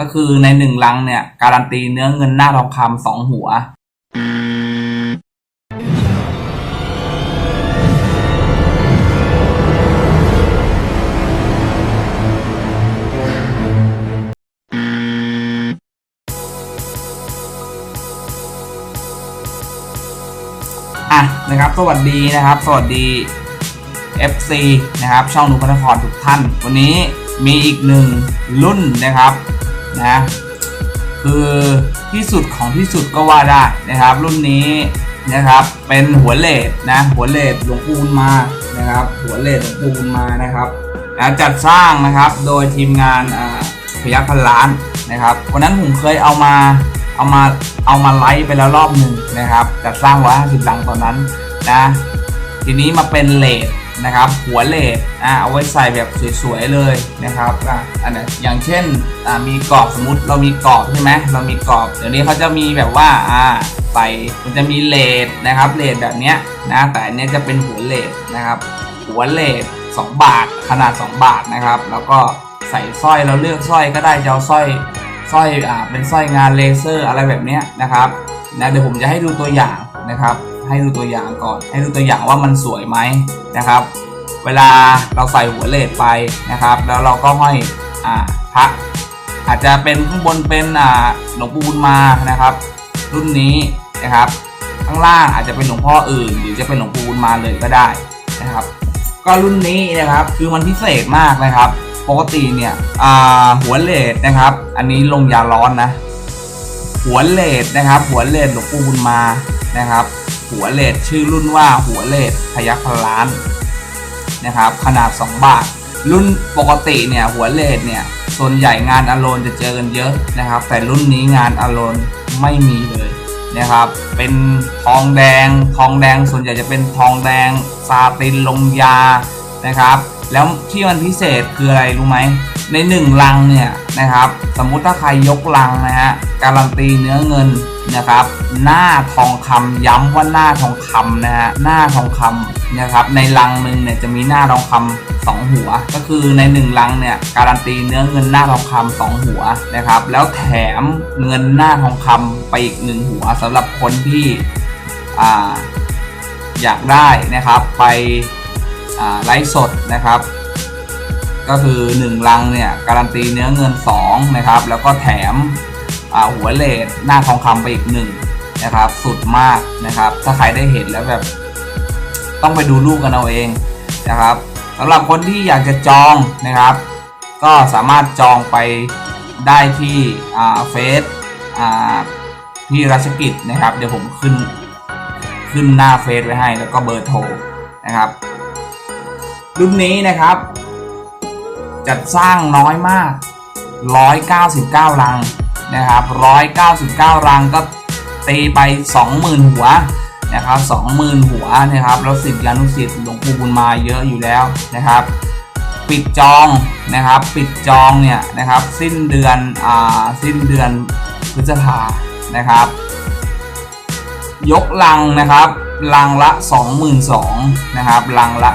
ก็คือในหนึ่งลังเนี่ย การันตีเนื้อเงินหน้าทองคำสองหัว อะนะครับ สวัสดีนะครับ สวัสดี FC นะครับ ช่องนุพนครทุกท่าน วันนี้มีอีกหนึ่งรุ่นนะครับ นะ คือที่สุดของที่สุดก็ว่าได้นะครับ รุ่นนี้นะครับ เป็นหัวเลดนะ หัวเลดหลวงปู่บุญมานะครับ หัวเลดหลวงปู่บุญมานะครับนะจัดสร้างนะครับโดยทีมงานพยัคฆ์พันล้านนะครับวันนั้นผมเคยเอามาเอามาเอามาไลฟ์ไปแล้วรอบหนึ่งนะครับ จัดสร้าง150ลังตอนนั้นนะ ทีนี้มาเป็นเลด นะครับ หัวเลดอ่าเอาไว้ใส่แบบสวยๆเลยนะครับอะอันนี้อย่างเช่นอ่ามีกรอบสมมติเรามีกรอบใช่ไหมเรามีกรอบเดี๋ยวนี้เขาจะมีแบบว่าอ่าใส่มันจะมีเลดนะครับเลดแบบเนี้ยนะแต่อันนี้จะเป็นหัวเลดนะครับ หัวเลด2 บาทขนาด 2 บาทนะครับ แล้วก็ใส่สร้อยเราเลือกสร้อยก็ได้จะเอาสร้อยสร้อยอ่าเป็นสร้อยงานเลเซอร์อะไรแบบเนี้ยนะครับนะเดี๋ยวผมจะให้ดูตัวอย่างนะครับ ให้ดูตัวอย่างก่อน ให้ดูตัวอย่างว่ามันสวยไหมนะครับ เวลาเราใส่หัวเลดไปนะครับ แล้วเราก็ห้อยอ่าพระอาจจะเป็นข้างบนเป็นอ่าหลวงปู่บุญมานะครับ รุ่นนี้นะครับข้างล่างอาจจะเป็นหลวงพ่ออื่น หรือจะเป็นหลวงปู่บุญมาเลยก็ได้นะครับ ก็รุ่นนี้นะครับคือมันพิเศษมากนะครับ ปกติเนี่ยอ่าหัวเลดนะครับ อันนี้ลงยาร้อนนะ หัวเลดนะครับ หัวเลดหลวงปู่บุญมานะครับ หัวเลดชื่อรุ่นว่าหัวเลดพยัคฆ์พันล้านนะครับ ขนาด 2 บาท รุ่นปกติเนี่ยหัวเลดเนี่ยส่วนใหญ่งานอโลนจะเจอกันเยอะนะครับ แต่รุ่นนี้งานอโลนไม่มีเลยนะครับ เป็นทองแดง ทองแดงส่วนใหญ่จะเป็นทองแดงซาตินลงยานะครับ แล้วที่มันพิเศษคืออะไรรู้ไหมในหนึ่งลังเนี่ยนะครับ สมมุติถ้าใครยกลังนะฮะการันตีเนื้อเงิน นะครับ หน้าทองคำย้ำว่าหน้าทองคำนะฮะหน้าทองคำนะครับในลังหนึ่งเนี่ยจะมีหน้าทองคำสองหัว ก็คือในหนึ่งลังเนี่ยการันตีเนื้อเงินหน้าทองคำสองหัวนะครับ แล้วแถมเงินหน้าทองคำไปอีกหนึ่งหัวสำหรับคนที่อ่าอยากได้นะครับไปไลฟ์สดนะครับ ก็คือ 1 ลังเนี่ยการันตีเนื้อเงิน 2 นะครับ แล้วก็แถม หัวเลดหน้าทองคำไปอีก1นะครับ สุดมากนะครับ ถ้าใครได้เห็นแล้วแบบ ต้องไปดูรูปกันเอาเองนะครับสำหรับคนที่อยากจะจองนะครับ ก็สามารถจองไปได้ที่เฟซที่รัชกิจนะครับ เดี๋ยวผมขึ้นขึ้นหน้าเฟซไว้ให้แล้วก็เบอร์โทรนะครับ รุ่นนี้นะครับ จัดสร้างน้อยมาก 199รัง นะครับ199 รังก็ตีไป 20,000 หัวนะครับ20,000 หัวนะครับแล้วสิทธิานุสิทธิ์หลวงปู่บุญมาเยอะอยู่แล้วนะครับ ปิดจองนะครับ ปิดจองเนี่ยนะครับสิ้นเดือนอ่าสิ้นเดือนพฤษภานะครับ ยกลังนะครับลังละ 22,000นะครับลังละ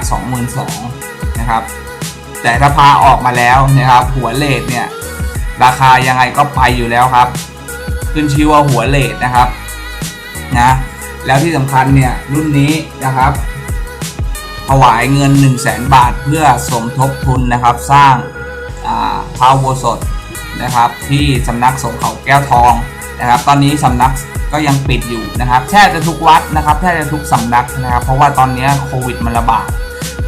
22,000นะครับแต่ถ้าพาออกมาแล้วนะครับหัวเลทเนี่ย ราคายังไงก็ไปอยู่แล้วครับ ขึ้นชื่อว่าหัวเลทนะครับนะแล้วที่สำคัญเนี่ยรุ่นนี้นะครับถวายเงิน 1 0 0 0 0แบาทเพื่อสมทบทุนนะครับ สร้างอ่าพระอุโบสถนะครับ ที่สำนักสงฆ์เขาแก้วทองนะครับ ตอนนี้สำนักก็ยังปิดอยู่นะครับแทบจะทุกวัดนะครับแทบจะทุกสำนักนะครับ เพราะว่าตอนนี้โควิดมันระบาด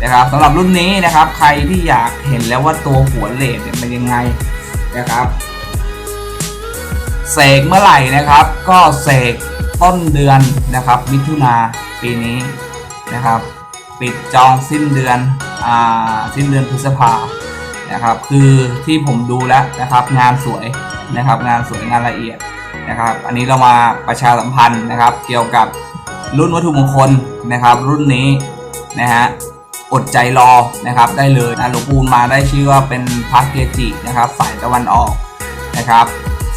นะครับสำหรับรุ่นนี้นะครับ ใครที่อยากเห็นแล้วว่าตัวหัวเลดเนี่ยเป็นยังไง นะครับเสกเมื่อไหร่นะครับ ก็เสกต้นเดือนนะครับ มิถุนาปีนี้นะครับ ปิดจองสิ้นเดือนอ่าสิ้นเดือนพฤษภานะครับ คือที่ผมดูแล้วนะครับ งานสวยนะครับ งานสวยงานละเอียดนะครับ อันนี้เรามาประชาสัมพันธ์นะครับ เกี่ยวกับรุ่นวัตถุมงคลนะครับ รุ่นนี้นะฮะ อดใจรอนะครับได้เลยนะหลวงปู่มาได้ชื่อว่าเป็นพระเกจินะครับสายตะวันออกนะครับ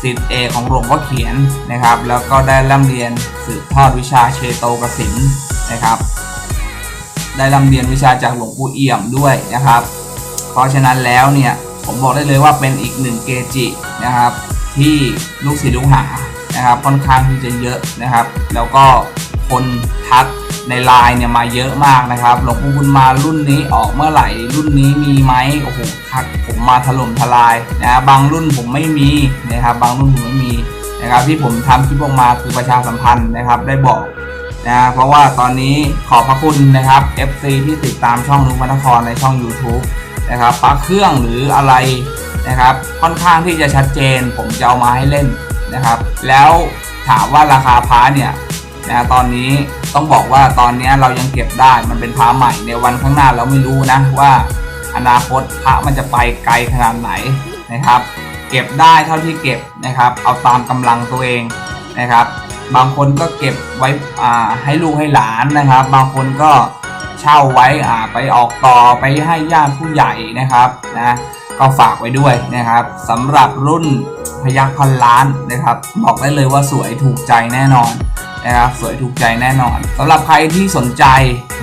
สิทธิเอกของหลวงพ่อเขียนนะครับ แล้วก็ได้ร่ำเรียนสืบทอดวิชาเชโตกสินนะครับ ได้ร่ำเรียนวิชาจากหลวงปู่เอี่ยมด้วยนะครับ เพราะฉะนั้นแล้วเนี่ยผมบอกได้เลยว่าเป็นอีกหนึ่งเกจินะนะครับ ที่ลูกศิษย์ลูกหานะครับค่อนข้างที่จะเยอะนะครับ แล้วก็คนทัก ในไลน์เนี่ยมาเยอะมากนะครับหลวงปู่บุญมารุ่นนี้ออกเมื่อไหร่รุ่นนี้มีไหมโอ้โหทักผมมาถล่มทลายนะบางรุ่นผมไม่มีนะครับบางรุ่นผมไม่มีนะครับที่ผมทำคลิปออกมาคือประชาสัมพันธ์นะครับได้บอกนะเพราะว่าตอนนี้ขอบพระคุณนะครับ FC ที่ติดตามช่องนุงพนครในช่อง YouTube นะครับปลั๊กเครื่องหรืออะไรนะครับค่อนข้างที่จะชัดเจนผมจะเอามาให้เล่นนะครับ แล้วถามว่าราคาพระเนี่ย นะตอนนี้ต้องบอกว่าตอนนี้เรายังเก็บได้มันเป็นพระใหม่ในวันข้างหน้าเราไม่รู้นะว่า อนาคตพระมันจะไปไกลขนาดไหนนะครับ เก็บได้เท่าที่เก็บนะครับ เอาตามกำลังตัวเองนะครับ บางคนก็เก็บไว้อ่าให้ลูกให้หลานนะครับ บางคนก็เช่าไว้อ่าไปออกต่อไปให้ญาติผู้ใหญ่นะครับนะก็ฝากไว้ด้วยนะครับสำหรับรุ่นพยัคฆ์พันล้านนะครับ บอกได้เลยว่าสวยถูกใจแน่นอน นะครับสวยถูกใจแน่นอนสำหรับใครที่สนใจ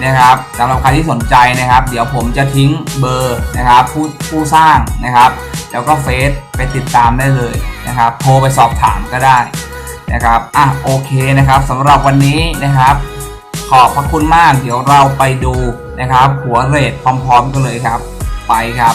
นะครับสำหรับใครที่สนใจนะครับ เดี๋ยวผมจะทิ้งเบอร์นะครับผู้ผู้สร้างนะครับ แล้วก็เฟซไปติดตามได้เลยนะครับ โทรไปสอบถามก็ได้นะครับอะโอเคนะครับสำหรับวันนี้นะครับ ขอบพระคุณมากเดี๋ยวเราไปดูนะครับ หัวเรทพร้อมๆกันเลยครับ ไปครับ